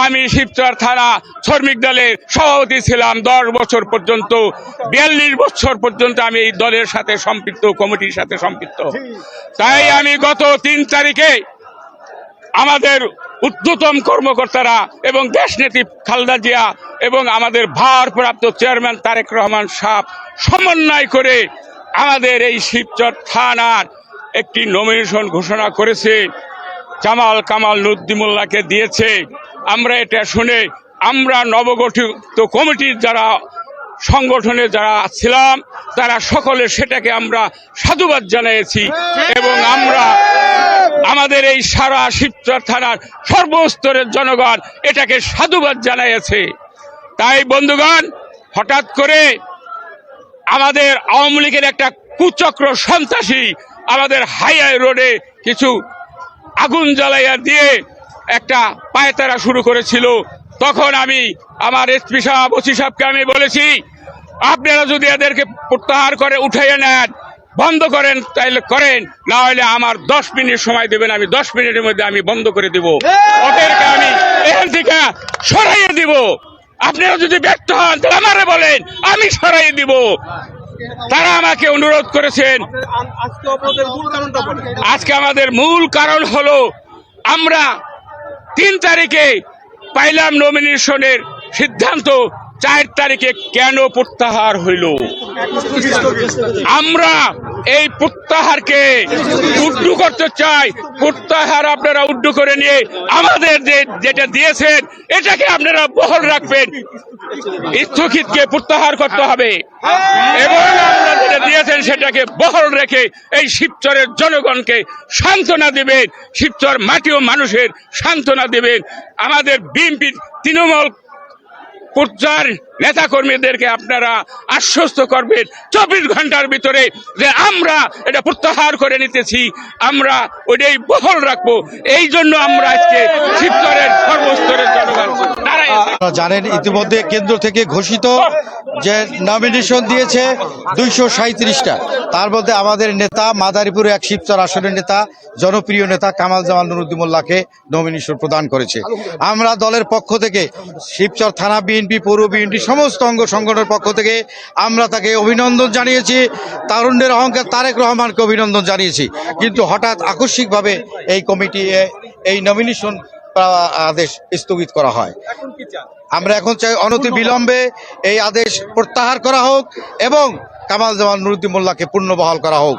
আমি শিবচর থানা শ্রমিক দলের সভাপতি ছিলাম। দশ বছর পর্যন্ত, বিয়াল্লিশ বছর পর্যন্ত আমি এই দলের সাথে সম্পৃক্ত, কমিটির সাথে সম্পৃক্ত। তাই আমি গত তিন তারিখে আমাদের উদ্ধতম কর্মকর্তারা এবং দেশনেত্রী খালদা জিয়া এবং আমাদের ভারপ্রাপ্ত চেয়ারম্যান তারেক রহমান সাহ সমন্বয় করে আমাদের এই শিবচর থানার একটি নমিনেশন ঘোষণা করেছে। জামাল কামাল নুদ্দিমুল্লাহকে দিয়েছে। আমরা এটা শুনে আমরা নবগঠিত কমিটির যারা সংগঠনে যারা ছিলাম, তারা সকলে সেটাকে আমরা সাধুবাদ জানিয়েছি এবং আমরা আমাদের এই সারা শিবচর থানার সর্বস্তরের জনগণ এটাকে সাধুবাদ জানাইছে তাই বন্ধুগণ, হঠাৎ করে আমাদের আওয়ামী লীগের একটা কুচক্র সন্ত্রাসী আমাদের হাইওয়ে রোডে কিছু আগুন জ্বালাইয়া দিয়ে একটা পায়তারা শুরু করেছিল। তখন আমি আমার এসপি সাহেব, ওসি সাহেবকে আমি বলেছি, আপনারা যদি এদেরকে প্রত্যাহার করে উঠাইয়ে নেন, বন্ধ করেন তাইলে করেন, না হলে আমার দশ মিনিট সময় দেবেন, আমি দশ মিনিটের মধ্যে আমি বন্ধ করে দিব। ওদেরকে আমি এখান থেকে সরাইয়ে দিব। আপনারা যদি ব্যর্থ হন, তাহলে আমারে বলেন, আমি সরাইয়ে দিব। তারা আমাকে অনুরোধ করেছেন। আজকে আমাদের মূল কারণ হলো আমরা তিন তারিখে পাইলাম নমিনেশনের সিদ্ধান্ত। চার তারিখে কেন প্রত্যাহার হইল? আমরা এই প্রত্যাহারকে উড্ডু করতে চাই। প্রত্যাহার আপনারা উড্ডু করে নিয়ে আমাদের যে যেটা দিয়েছেন, এটাকে আপনারা বহল রাখবেন। স্থগিতকে প্রত্যাহার করতে হবে। এবং আপনারা যেটা দিয়েছেন, সেটাকে বহল রেখে এই শিবচরের জনগণকে সান্ত্বনা দেবেন। শিবচর মাটি ও মানুষের সান্ত্বনা দেবেন। আমাদের বিএনপি তৃণমূল कुछ নেতা কর্মীদেরকে আপনারা আশ্বস্ত করবেন। চব্বিশ ঘণ্টার ভিতরে যে আমরা এটা প্রত্যাহার করে নিতেছি, আমরা ওইটাই বহল রাখব। এই জন্য আমরা আজকে শিবচরের সর্বস্তরের জনগণ। জানেন, ইতিমধ্যে কেন্দ্র থেকে ঘোষিত যে নমিনেশন দিয়েছে দুইশো সাঁত্রিশটা তার মধ্যে আমাদের নেতা, মাদারীপুর এক শিবচর আসনের নেতা, জনপ্রিয় নেতা কামাল জামাল নুরুদ্দিমুল্লাহকে নমিনেশন প্রদান করেছে। আমরা দলের পক্ষ থেকে শিবচর থানা বিএনপি, পৌর বিএনপি সমস্ত অঙ্গ সংগঠনের পক্ষ থেকে আমরা তাকে অভিনন্দন জানিয়েছি। তারুণ্যের অহংকার তারেক রহমানকে অভিনন্দন জানিয়েছি। কিন্তু হঠাৎ আকস্মিকভাবে এই কমিটি এই নমিনেশন আদেশ স্থগিত করা হয়। আমরা এখন চাই অনতি বিলম্বে এই আদেশ প্রত্যাহার করা হোক এবং কামাল জামান নুরুদ্দিন মোল্লাকে পূর্ণ বহাল করা হোক।